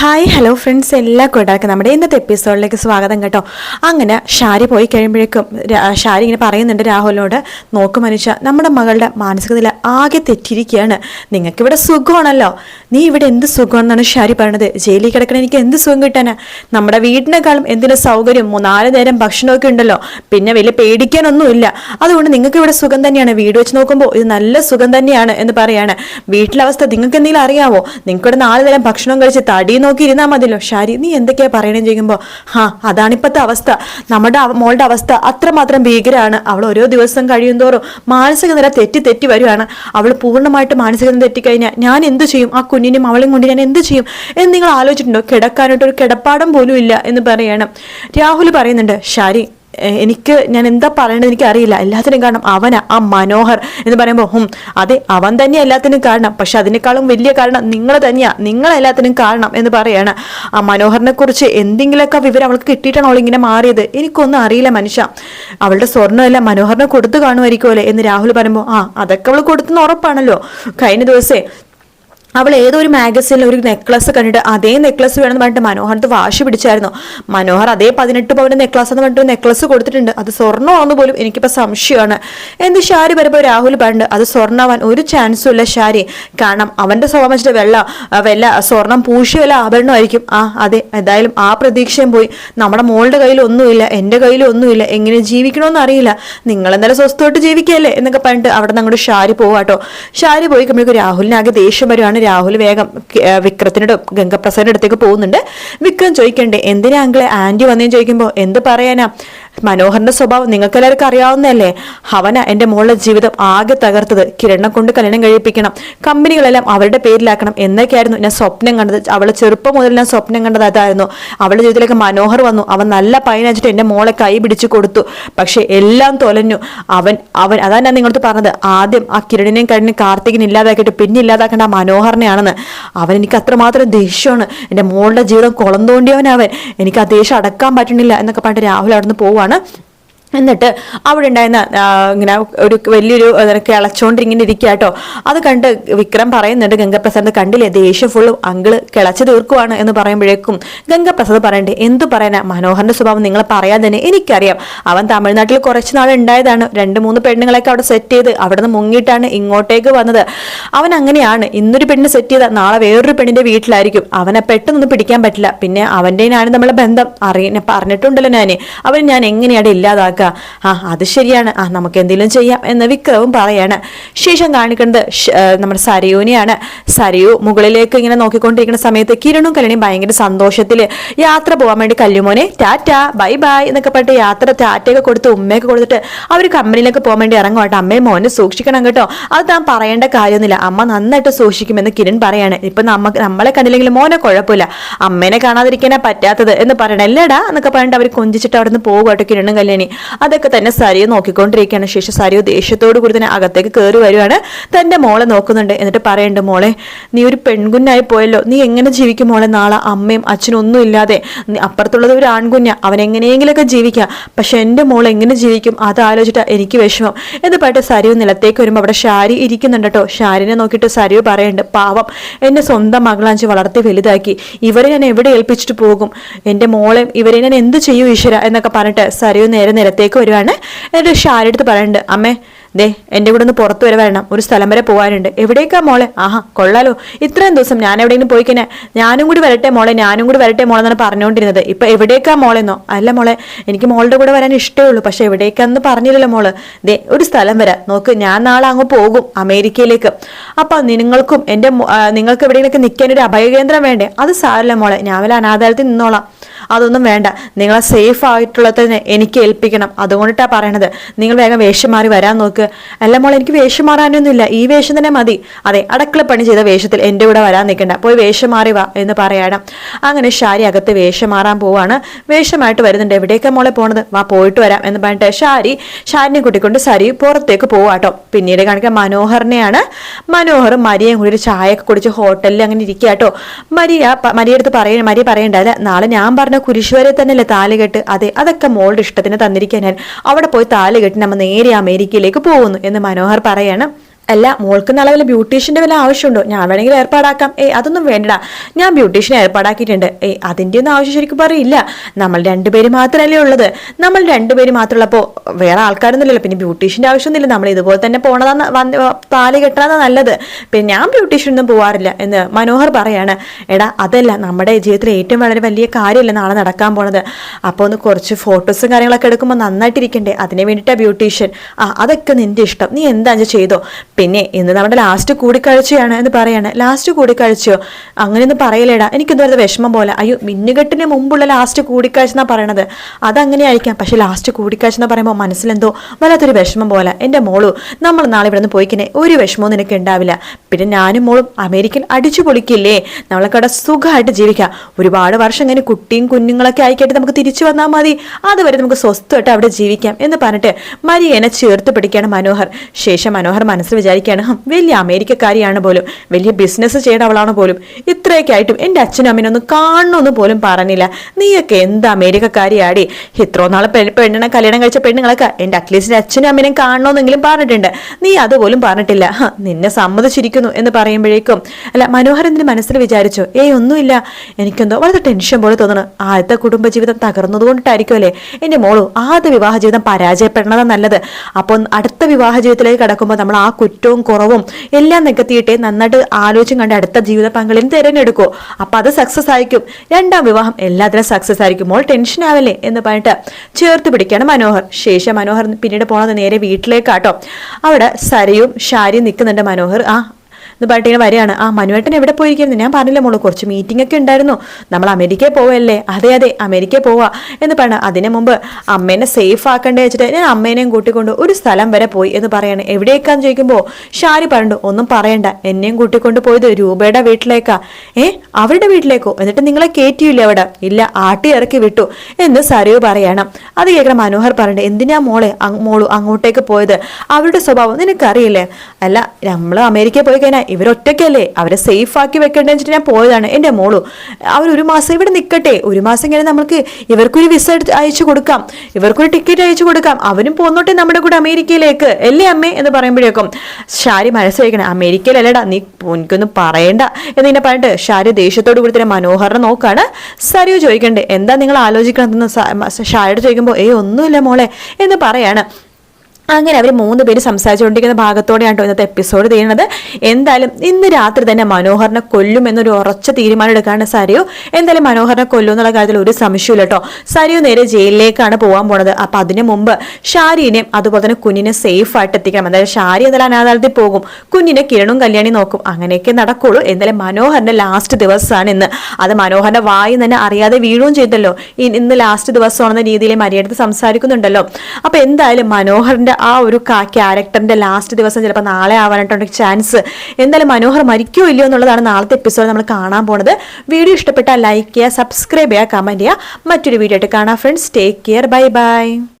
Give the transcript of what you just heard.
Hi hello friends എല്ലാ കൂട്ടുകാർക്കും നമ്മുടെ ഇന്നത്തെ എപ്പിസോഡിലേക്ക് സ്വാഗതം കേട്ടോ. അങ്ങനെ ഷാരി പോയി കഴിയുമ്പോഴേക്കും ഷാരി ഇങ്ങനെ പറയുന്നുണ്ട് രാഹുലിനോട് നോക്ക് മനുഷ്യ നമ്മുടെ മകളുടെ മാനസിക നില ആകെ തെറ്റിയിരിക്കുകയാണ്. നിങ്ങൾക്കിവിടെ സുഖമാണല്ലോ. നീ ഇവിടെ എന്ത് സുഖമാണെന്നാണ് ഷാരി പറയണത്? ജയിലിൽ കിടക്കണ എനിക്ക് എന്ത് സുഖം കിട്ടാനാ? നമ്മുടെ വീടിനേക്കാളും എന്തിനു സൗകര്യം? മൂന്നാൽ നേരം ഭക്ഷണമൊക്കെ ഉണ്ടല്ലോ. പിന്നെ വലിയ പേടിക്കാനൊന്നുമില്ല. അതുകൊണ്ട് നിങ്ങൾക്ക് ഇവിടെ സുഖം തന്നെയാണ്. വീട് വെച്ച് നോക്കുമ്പോൾ ഇത് നല്ല സുഖം തന്നെയാണ് എന്ന് പറയാണ്. വീട്ടിലെ അവസ്ഥ നിങ്ങൾക്ക് എന്തെങ്കിലും അറിയാവോ? നിങ്ങൾക്കിവിടെ നാല് നേരം ഭക്ഷണം കഴിച്ച് തടി നോക്കി ഇരുന്നാൽ മതിയല്ലോ. ഷാരി നീ എന്തൊക്കെയാ പറയണേന്ന് ചെയ്യുമ്പോൾ ഹാ അതാണിപ്പോഴത്തെ അവസ്ഥ. നമ്മുടെ മോളുടെ അവസ്ഥ അത്രമാത്രം ഭീകരമാണ് അവൾ ഓരോ ദിവസം കഴിയുന്തോറും മാനസിക നില തെറ്റി തെറ്റി വരുവാണ്. അവൾ പൂർണമായിട്ട് മാനസിക നില തെറ്റിക്കഴിഞ്ഞാൽ ഞാൻ എന്ത് ചെയ്യും? ആ കുഞ്ഞിനും അവളെയും കൊണ്ട് ഞാൻ എന്ത് ചെയ്യും? എന്ന് നിങ്ങൾ ആലോചിച്ചിട്ടുണ്ടോ? കിടക്കാനായിട്ട് ഒരു കിടപ്പാടം പോലും ഇല്ല എന്ന് പറയണം. രാഹുൽ പറയുന്നുണ്ട് ഷാരി എനിക്ക് ഞാൻ എന്താ പറയണത് എനിക്ക് അറിയില്ല. എല്ലാത്തിനും കാരണം അവന ആ മനോഹർ എന്ന് പറയുമ്പോൾ ഹും അതെ അവൻ തന്നെ എല്ലാത്തിനും കാരണം. പക്ഷെ അതിനേക്കാളും വലിയ കാരണം നിങ്ങൾ തന്നെയാ. നിങ്ങൾ എല്ലാത്തിനും കാരണം എന്ന് പറയാണ്. ആ മനോഹറിനെ കുറിച്ച് എന്തെങ്കിലുമൊക്കെ വിവരം അവൾക്ക് കിട്ടിയിട്ടാണ് അവൾ ഇങ്ങനെ മാറിയത്. എനിക്കൊന്നും അറിയില്ല മനുഷ്യ. അവളുടെ സ്വർണമെല്ലാം മനോഹറിനെ കൊടുത്തു കാണുമായിരിക്കുമല്ലേ എന്ന് രാഹുൽ പറയുമ്പോൾ ആ അതൊക്കെ അവൾ കൊടുത്തെന്ന് ഉറപ്പാണല്ലോ. കഴിഞ്ഞ ദിവസേ അവൾ ഏതോ ഒരു മാഗസിനിൽ ഒരു നെക്ലസ് കണ്ടിട്ട് അതേ നെക്ലസ് വേണമെന്ന് പറഞ്ഞിട്ട് മനോഹറിന് വാശി പിടിച്ചായിരുന്നു. മനോഹർ അതേ പതിനെട്ട് പവന്റെ നെക്ലസ് എന്ന് പറഞ്ഞിട്ട് നെക്ലസ് കൊടുത്തിട്ടുണ്ട്. അത് സ്വർണമാണെന്ന് പോലും എനിക്കിപ്പോൾ സംശയമാണ്. എന്ത് ഷാരി വരുമ്പോൾ രാഹുൽ പറഞ്ഞു അത് സ്വർണമാവാൻ ഒരു ചാൻസും ഇല്ല ഷാരി കാരണം അവന്റെ സ്വഭാവം വെച്ചിട്ട് വെള്ള വെല്ല സ്വർണം പൂശിയ വല്ല ആഭരണമായിരിക്കും ആ അതെ എന്തായാലും ആ പ്രതീക്ഷയും പോയി. നമ്മുടെ മോളുടെ കയ്യിൽ ഒന്നുമില്ല എന്റെ കയ്യിൽ ഒന്നുമില്ല. എങ്ങനെ ജീവിക്കണമെന്ന് അറിയില്ല. നിങ്ങൾ എന്തായാലും സ്വസ്ഥമായിട്ട് ജീവിക്കുകയല്ലേ? എന്നൊക്കെ പറഞ്ഞിട്ട് അവിടെ നിന്ന് അങ്ങോട്ട് ഷാരി പോവാട്ടോ. ഷാരി പോയി കഴിയുമ്പോഴേക്കും രാഹുലിനാകെ ദേഷ്യം വരുവാണ് രാഹുൽ വേഗം വിക്രത്തിനോട് ഗംഗപ്രസാദിന്റെ അടുത്തേക്ക് പോകുന്നുണ്ട്. വിക്രം ചോദിക്കണ്ടേ എന്തിനാ അങ്കിളെ ആന്റി വന്നേന്ന് ചോദിക്കുമ്പോൾ എന്ത് പറയാനാ? മനോഹറിന്റെ സ്വഭാവം നിങ്ങൾക്ക് എല്ലാവർക്കും അറിയാവുന്നതല്ലേ? അവന എന്റെ മോളുടെ ജീവിതം ആകെ തകർത്തത് കിരണ കൊണ്ട് കല്യാണം കഴിപ്പിക്കണം. കമ്പനികളെല്ലാം അവരുടെ പേരിലാക്കണം എന്നൊക്കെയായിരുന്നു ഞാൻ സ്വപ്നം കണ്ടത്. അവളെ ചെറുപ്പം മുതൽ ഞാൻ സ്വപ്നം കണ്ടത് അതായിരുന്നു. അവളുടെ ജീവിതത്തിലേക്ക് മനോഹർ വന്നു. അവൻ നല്ല പൈനച്ചിട്ട് എന്റെ മോളെ കൈ പിടിച്ചു കൊടുത്തു. പക്ഷെ എല്ലാം തൊലഞ്ഞു. അവൻ അവൻ അതാണ് ഞാൻ നിങ്ങളടുത്ത് പറഞ്ഞത്. ആദ്യം ആ കിരണിനെയും കഴിഞ്ഞ് കാർത്തികിനെ ഇല്ലാതാക്കിയിട്ട് പിന്നെ ഇല്ലാതാക്കേണ്ട ആ മനോഹറിനെയാണെന്ന് അവൻ എനിക്ക് അത്രമാത്രം ദേഷ്യമാണ്. എന്റെ മോളുടെ ജീവിതം കുളം തോണ്ടിയവനവൻ എനിക്ക് ആ ദേഷ്യം അടക്കാൻ പറ്റണില്ല എന്നൊക്കെ പറഞ്ഞിട്ട് രാഹുൽ അവിടുന്ന് പോവാണ് ആണ് എന്നിട്ട് അവിടെ ഉണ്ടായിരുന്ന ഇങ്ങനെ ഒരു വലിയൊരു കിളച്ചോണ്ട് ഇങ്ങനെ ഇരിക്കുക കേട്ടോ. അത് കണ്ട് വിക്രം പറയുന്നുണ്ട് ഗംഗപ്രസാദ് കണ്ടില്ലേ ദേഷ്യം ഫുള്ളും അങ്കിൾ കിളച്ചു തീർക്കുവാണ് എന്ന് പറയുമ്പോഴേക്കും ഗംഗപ്രസാദ് പറയണ്ടേ എന്തു പറയാനാ? മനോഹറിന്റെ സ്വഭാവം നിങ്ങളെ പറയാൻ തന്നെ എനിക്കറിയാം. അവൻ തമിഴ്നാട്ടിൽ കുറച്ച് നാൾ ഉണ്ടായതാണ്. രണ്ട് മൂന്ന് പെണ്ണുങ്ങളെയൊക്കെ അവിടെ സെറ്റ് ചെയ്ത് അവിടെ നിന്ന് മുങ്ങിയിട്ടാണ് ഇങ്ങോട്ടേക്ക് വന്നത്. അവൻ അങ്ങനെയാണ്. ഇന്നൊരു പെണ്ണിനെ സെറ്റ് ചെയ്ത നാളെ വേറൊരു പെണ്ണിന്റെ വീട്ടിലായിരിക്കും. അവനെ പെട്ടെന്നൊന്നും പിടിക്കാൻ പറ്റില്ല. പിന്നെ അവന്റെനാണ് നമ്മളെ ബന്ധം അറിയ പറഞ്ഞിട്ടുണ്ടല്ലോ ഞാൻ അവൻ ഞാൻ എങ്ങനെയാണ് ഇല്ലാതാക്കുക ആ അത് ശരിയാണ്. ആ നമുക്ക് എന്തെങ്കിലും ചെയ്യാം എന്ന് വിക്രവും പറയാണ്. ശേഷം കാണിക്കുന്നത് നമ്മുടെ സരയുവിനെയാണ് സരയു മുകളിലേക്ക് ഇങ്ങനെ നോക്കിക്കൊണ്ടിരിക്കുന്ന സമയത്ത് കിരണും കല്യാണിയും ഭയങ്കര സന്തോഷത്തിൽ യാത്ര പോകാൻ വേണ്ടി കല്ലുമോനെ ടാറ്റ ബൈ ബൈ എന്നൊക്കെ പറഞ്ഞിട്ട് യാത്ര ടാറ്റയൊക്കെ കൊടുത്ത് ഉമ്മയൊക്കെ കൊടുത്തിട്ട് അവർ കമ്പനിയിലേക്ക് പോകാൻ വേണ്ടി ഇറങ്ങും കേട്ടോ. അമ്മയും മോനെ സൂക്ഷിക്കണം കേട്ടോ. അത് താൻ പറയേണ്ട കാര്യമൊന്നുമില്ല. അമ്മ നന്നായിട്ട് സൂക്ഷിക്കുമെന്ന് കിരൺ പറയാണ്. ഇപ്പൊ നമുക്ക് നമ്മളെ കണ്ടില്ലെങ്കിൽ മോനെ കുഴപ്പമില്ല. അമ്മേനെ കാണാതിരിക്കാനാ പറ്റാത്തത് എന്ന് പറയണം. അല്ലേടാ എന്നൊക്കെ പറഞ്ഞിട്ട് അവർ കൊഞ്ചിച്ചിട്ട് അവിടെ നിന്ന് പോകും കേട്ടോ കിരണും കല്യാണി അതൊക്കെ തന്നെ സരിയെ നോക്കിക്കൊണ്ടിരിക്കുകയാണ്. ശേഷം സരിയോ ദേഷ്യത്തോടു കൂടി തന്നെ അകത്തേക്ക് കയറി വരുവാണ്. തന്റെ മോളെ നോക്കുന്നുണ്ട്. എന്നിട്ട് പറയണ്ട് മോളെ നീ ഒരു പെൺകുഞ്ഞായി പോയല്ലോ. നീ എങ്ങനെ ജീവിക്കും മോളെ? നാളെ അമ്മയും അച്ഛനും ഒന്നും ഇല്ലാതെ. അപ്പുറത്തുള്ളത് ഒരു ആൺകുഞ്ഞ. അവൻ എങ്ങനെയെങ്കിലൊക്കെ ജീവിക്കാം. പക്ഷെ എന്റെ മോൾ എങ്ങനെ ജീവിക്കും? അത് ആലോചിച്ചിട്ടാ എനിക്ക് വിഷമം. എന്ന് പറഞ്ഞിട്ട് സരിയോ നിലത്തേക്ക് വരുമ്പോൾ അവിടെ ഷാരി ഇരിക്കുന്നുണ്ട് കേട്ടോ. ഷാരിനെ നോക്കിയിട്ട് സരിയോ പറയുന്നുണ്ട് പാവം എന്നെ സ്വന്തം മകളാഞ്ചി വളർത്തി വലുതാക്കി. ഇവരെ ഞാൻ എവിടെ ഏൽപ്പിച്ചിട്ട് പോകും? എന്റെ മോളെ ഇവരെ ഞാൻ എന്ത് ചെയ്യും ഈശ്വര? എന്നൊക്കെ പറഞ്ഞിട്ട് സരിയോ നേരെ നിലത്തേക്ക് വരുവാണ്. എന്നിട്ട് ഷാരി എടുത്ത് പറയുന്നുണ്ട് അമ്മേ ദേ എന്റെ കൂടെ ഒന്ന് പുറത്ത് വരെ വരണം. ഒരു സ്ഥലം വരെ പോകാനുണ്ട്. എവിടേക്കാ മോളെ? ആഹാ കൊള്ളാലോ. ഇത്രയും ദിവസം ഞാൻ എവിടെയെങ്കിലും പോയി കഴിഞ്ഞാൽ ഞാനും കൂടി വരട്ടെ മോളെ ഞാനും കൂടി വരട്ടെ മോളെ എന്നാണ് പറഞ്ഞുകൊണ്ടിരുന്നത്. ഇപ്പം എവിടേക്കാ മോളെന്നോ? അല്ല മോളെ എനിക്ക് മോളുടെ കൂടെ വരാൻ ഇഷ്ടമേ ഉള്ളൂ. പക്ഷേ എവിടേക്കാന്ന് പറഞ്ഞില്ലല്ലോ മോൾ. ദേ ഒരു സ്ഥലം വരെ. നോക്ക് ഞാൻ നാളെ അങ്ങ് പോകും അമേരിക്കയിലേക്ക്. അപ്പം നിങ്ങൾക്കും എന്റെ നിങ്ങൾക്ക് എവിടെയെങ്കിലൊക്കെ നിൽക്കാൻ ഒരു അഭയകേന്ദ്രം വേണ്ടേ? അത് സാരല്ല മോളെ. ഞാൻ വല്ല അനാഥാലയത്തിൽ നിന്നോളാം. അതൊന്നും വേണ്ട. നിങ്ങളെ സേഫ് ആയിട്ടുള്ളതിനെ എനിക്ക് ഏൽപ്പിക്കണം. അതുകൊണ്ടിട്ടാ പറയണത്. നിങ്ങൾ വേഗം വേഷം മാറി വരാൻ നോക്ക്. അല്ല മോൾ എനിക്ക് വേഷം മാറാനൊന്നുമില്ല. ഈ വേഷം തന്നെ മതി. അതെ അടക്കള പണി ചെയ്ത വേഷത്തിൽ എന്റെ കൂടെ വരാൻ നിൽക്കണ്ട. പോയി വേഷം മാറി വാ എന്ന് പറയണം. അങ്ങനെ ഷാരി അകത്ത് വേഷം മാറാൻ പോവാണ്. വേഷമായിട്ട് വരുന്നുണ്ട്. എവിടെയൊക്കെ മോളെ പോണത്? വാ പോയിട്ട് വരാം എന്ന് പറഞ്ഞിട്ട് ഷാരി ഷാരിനെ കൂട്ടിക്കൊണ്ട് സരി പുറത്തേക്ക് പോവാട്ടോ പിന്നീട് കാണിക്കാൻ മനോഹറിനെയാണ്. മനോഹറും മരിയയും കൂടി ഒരു ചായയൊക്കെ കുടിച്ച് ഹോട്ടലിൽ അങ്ങനെ മരിയ പ- മരിയ അടുത്ത് പറയ മരിയ പറയണ്ടല്ല നാളെ ഞാൻ പറഞ്ഞ കുരിശുവരെ തന്നെയല്ലേ താലികെട്ട് അതെ അതൊക്കെ മോളുടെ ഇഷ്ടത്തിന് തന്നിരിക്കാൻ അവിടെ പോയി താലികെട്ട് നമ്മൾ നേരെ അമേരിക്കയിലേക്ക് പോകുന്നു എന്ന് മനോഹർ പറയാണ്. അല്ല മോൾക്ക് നാളെ വല്ല ബ്യൂട്ടീഷ്യന്റെ വല്ല ആവശ്യമുണ്ടോ? ഞാൻ വേണമെങ്കിൽ ഏർപ്പാടാക്കാം. ഏയ് അതൊന്നും വേണ്ടടാ. ഞാൻ ബ്യൂട്ടീഷ്യനെ ഏർപ്പാടാക്കിയിട്ടുണ്ട്. ഏയ് അതിന്റെ ഒന്നും ആവശ്യം ശരിക്കും പറയില്ല. നമ്മൾ രണ്ടുപേര് മാത്രമല്ലേ ഉള്ളത്. നമ്മൾ രണ്ടുപേര് മാത്രമുള്ളപ്പോൾ വേറെ ആൾക്കാരൊന്നുമില്ലല്ലോ. പിന്നെ ബ്യൂട്ടീഷ്യന്റെ ആവശ്യമൊന്നുമില്ല. നമ്മൾ ഇതുപോലെ തന്നെ പോണതാണ് പാൽ കെട്ടാന്നാ നല്ലത്. പിന്നെ ഞാൻ ബ്യൂട്ടീഷ്യനൊന്നും പോവാറില്ല എന്ന് മനോഹർ പറയാണ്. എടാ അതല്ല നമ്മുടെ ജീവിതത്തിൽ ഏറ്റവും വളരെ വലിയ കാര്യമല്ല നാളെ നടക്കാൻ പോണത്. അപ്പോൾ ഒന്ന് കുറച്ച് ഫോട്ടോസും കാര്യങ്ങളൊക്കെ എടുക്കുമ്പോൾ നന്നായിട്ടിരിക്കണ്ടേ? അതിന് വേണ്ടിയിട്ടാണ് ബ്യൂട്ടീഷ്യൻ. ആ അതൊക്കെ നിന്റെ ഇഷ്ടം. നീ എന്താ ചെയ്തോ? പിന്നെ ഇന്ന് നമ്മുടെ ലാസ്റ്റ് കൂടിക്കാഴ്ചയാണ് എന്ന് പറയാണ്. ലാസ്റ്റ് കൂടിക്കാഴ്ചയോ? അങ്ങനെയൊന്നും പറയലേടാ. എനിക്കെന്തോ വെറുതെ വിഷമം പോലെ. അയ്യോ മിന്നുകെട്ടിന് മുമ്പുള്ള ലാസ്റ്റ് കൂടിക്കാഴ്ച എന്നാ പറയണത്. അതങ്ങനെ ആയിരിക്കാം പക്ഷെ ലാസ്റ്റ് കൂടിക്കാഴ്ച എന്ന് പറയുമ്പോൾ മനസ്സിലെന്തോ വല്ലാത്തൊരു വിഷമം പോലെ. എന്റെ മോളു നമ്മൾ നാളെ ഇവിടെ നിന്ന് പോയിക്കിനെ. ഒരു വിഷമവും നിനക്ക് ഉണ്ടാവില്ല പിന്നെ ഞാനും മോളും അമേരിക്കൻ അടിച്ചു പൊളിക്കില്ലേ? നമ്മളൊക്കെ അവിടെ സുഖമായിട്ട് ജീവിക്കാം. ഒരുപാട് വർഷം ഇങ്ങനെ കുട്ടിയും കുഞ്ഞുങ്ങളൊക്കെ ആയിക്കായിട്ട് നമുക്ക് തിരിച്ചു വന്നാൽ മതി. അതുവരെ നമുക്ക് സ്വസ്ഥമായിട്ട് അവിടെ ജീവിക്കാം എന്ന് പറഞ്ഞിട്ട് മരിയനെ ചേർത്ത് പിടിക്കുകയാണ് മനോഹർ. ശേഷം മനോഹർ മനസ്സിൽ വിചാരിക്കുകയാണ്. വലിയ അമേരിക്കക്കാരിയാണ് പോലും. വലിയ ബിസിനസ് ചെയ്യണ അവളാണ് പോലും. ഇത്രയൊക്കെ ആയിട്ടും എന്റെ അച്ഛനും അമ്മനൊന്നും കാണണമെന്ന് പോലും പറഞ്ഞില്ല. നീയൊക്കെ എന്ത് അമേരിക്കക്കാരിയാടി? ഇത്രോ പെണ്ണ് പെണ്ണിനെ കല്യാണം കഴിച്ച പെണ്ണുങ്ങളൊക്കെ എന്റെ അറ്റ്ലീസ്റ്റ് അച്ഛനും അമ്മനും കാണണമെന്നെങ്കിലും പറഞ്ഞിട്ടുണ്ട്. നീ അതുപോലും പറഞ്ഞിട്ടില്ല. നിന്നെ സമ്മതിച്ചിരിക്കുന്നു എന്ന് പറയുമ്പോഴേക്കും അല്ല മനോഹരൻ എന്തിന് മനസ്സിൽ വിചാരിച്ചു ഏയ് ഒന്നുമില്ല. എനിക്കെന്തോ വളരെ ടെൻഷൻ പോലെ തോന്നുന്നു ആദ്യത്തെ കുടുംബജീവിതം തകർന്നതുകൊണ്ടിട്ടായിരിക്കും അല്ലേ? എന്റെ മോളു ആദ്യ വിവാഹ ജീവിതം പരാജയപ്പെടണതാ നല്ലത്. അപ്പോൾ അടുത്ത വിവാഹ ജീവിതത്തിലേക്ക് കടക്കുമ്പോൾ നമ്മൾ ആ കുറ്റവും കുറവും. എല്ലാം നികത്തിയിട്ടേ നന്നായിട്ട് ആലോചിച്ചും കണ്ട് അടുത്ത ജീവിത പങ്കാളിയും തിരഞ്ഞെടുക്കൂ. അപ്പൊ അത് സക്സസ് ആയിരിക്കും. രണ്ടാം വിവാഹം എല്ലാത്തിനും സക്സസ് ആയിരിക്കും. മോൾ ടെൻഷൻ ആവല്ലേ എന്ന് പറഞ്ഞിട്ട് ചേർത്ത് പിടിക്കുകയാണ് മനോഹർ. ശേഷം മനോഹർ പിന്നീട് പോണത് നേരെ വീട്ടിലേക്കാട്ടോ. അവിടെ സരയും ഷാരിയും നിൽക്കുന്നുണ്ട് മനോഹർ. ആ എന്ന് പറഞ്ഞിട്ട് വരികയാണ് ആ മനുവേട്ടൻ എവിടെ പോയിരിക്കുന്നു? ഞാൻ പറഞ്ഞില്ല മോൾ കുറച്ച് മീറ്റിംഗ് ഒക്കെ ഉണ്ടായിരുന്നു. നമ്മൾ അമേരിക്കയിൽ പോവല്ലേ? അതെ അതെ അമേരിക്കയിൽ പോവാ എന്ന് പറഞ്ഞ അതിന് മുമ്പ് അമ്മേനെ സേഫ് ആക്കണ്ടേ വെച്ചിട്ട് ഞാൻ അമ്മേനെയും കൂട്ടിക്കൊണ്ട് ഒരു സ്ഥലം വരെ പോയി എന്ന് പറയാണ്. എവിടേക്കാന്ന് ചോദിക്കുമ്പോൾ ഷാരി പറഞ്ഞു ഒന്നും പറയണ്ട. എന്നെയും കൂട്ടിക്കൊണ്ട് പോയത് രൂപയുടെ വീട്ടിലേക്കാ. ഏ അവരുടെ വീട്ടിലേക്കോ? എന്നിട്ട് നിങ്ങളെ കയറ്റിയില്ലേ അവിടെ? ഇല്ല ആട്ടി ഇറക്കി വിട്ടു. എന്ന് സരയു പറയണം. അത് കേൾക്കണം മനോഹർ പറഞ്ഞിട്ട് എന്തിനാ മോളെ മോളു അങ്ങോട്ടേക്ക് പോയത്? അവരുടെ സ്വഭാവം നിനക്കറിയില്ലേ? അല്ല നമ്മൾ അമേരിക്കയിൽ പോയി കഴിഞ്ഞാൽ ഇവരൊറ്റയ്ക്കല്ലേ? അവരെ സേഫ് ആക്കി വെക്കേണ്ടതെന്ന് വെച്ചിട്ട് ഞാൻ പോയതാണ് എന്റെ മോളു. അവർ ഒരു മാസം ഇവിടെ നിൽക്കട്ടെ ഒരു മാസം ഇങ്ങനെ നമുക്ക് ഇവർക്കൊരു വിസ എടുത്ത് അയച്ചു കൊടുക്കാം. ഇവർക്കൊരു ടിക്കറ്റ് അയച്ചു കൊടുക്കാം. അവനും പോന്നോട്ടെ നമ്മുടെ കൂടെ അമേരിക്കയിലേക്ക്. അല്ലേ അമ്മേ? എന്ന് പറയുമ്പോഴേക്കും ഷാരി മനസ്സിലാക്കണം അമേരിക്കയിലല്ലടാ നീ എനിക്കൊന്നും പറയണ്ട. എന്നിങ്ങനെ പറഞ്ഞിട്ട് ഷാരി ദേഷ്യത്തോട് കൂടി തന്നെ മനോഹറിനെ നോക്കാണ്. സരിയു ചോദിക്കണ്ടേ എന്താ നിങ്ങൾ ആലോചിക്കണമെന്ന് ഷാരിയോട് ചോദിക്കുമ്പോൾ ഏയ് ഒന്നുമില്ല മോളെ എന്ന് പറയാണ്. അങ്ങനെ അവർ മൂന്ന് പേര് സംസാരിച്ചുകൊണ്ടിരിക്കുന്ന ഭാഗത്തോടെയാണ് ഇന്നത്തെ എപ്പിസോഡ് ചെയ്യുന്നത് എന്തായാലും ഇന്ന് രാത്രി തന്നെ മനോഹറിനെ കൊല്ലും എന്നൊരു ഉറച്ച തീരുമാനം എടുക്കാണ് സരിയോ. എന്തായാലും മനോഹറിനെ കൊല്ലും എന്നുള്ള കാര്യത്തിൽ ഒരു സംശയമില്ല കേട്ടോ. സരിയോ നേരെ ജയിലിലേക്കാണ് പോകാൻ പോണത്. അപ്പൊ അതിനു മുമ്പ് ഷാരിനെയും അതുപോലെ തന്നെ കുഞ്ഞിനെ സേഫ് ആയിട്ട് എത്തിക്കണം. എന്തായാലും ഷാരി എന്തായാലും അനാഥാലയത്തിൽ പോകും. കുഞ്ഞിനെ കിരണും കല്യാണി നോക്കും. അങ്ങനെയൊക്കെ നടക്കുള്ളൂ. എന്തായാലും മനോഹറിന്റെ ലാസ്റ്റ് ദിവസമാണ് ഇന്ന്. അത് മനോഹറിന്റെ വായി തന്നെ അറിയാതെ വീഴുകയും ചെയ്തല്ലോ. ഇന്ന് ലാസ്റ്റ് ദിവസമാണെന്ന രീതിയിൽ മര്യാദ സംസാരിക്കുന്നുണ്ടല്ലോ. അപ്പൊ എന്തായാലും മനോഹറിന്റെ ആ ഒരു ക്യാരക്ടറിന്റെ ലാസ്റ്റ് ദിവസം ചിലപ്പോൾ നാളെ ആവാനായിട്ടുണ്ട് ചാൻസ് എന്തായാലും മനോഹർ മരിക്കോ ഇല്ലയോ എന്നുള്ളതാണ് നാളത്തെ എപ്പിസോഡ് നമ്മൾ കാണാൻ പോണത്. വീഡിയോ ഇഷ്ടപ്പെട്ടാൽ ലൈക്ക് ചെയ്യുക സബ്സ്ക്രൈബ് ചെയ്യുക കമന്റ് ചെയ്യുക. മറ്റൊരു വീഡിയോ ആയിട്ട് കാണാം friends take care bye bye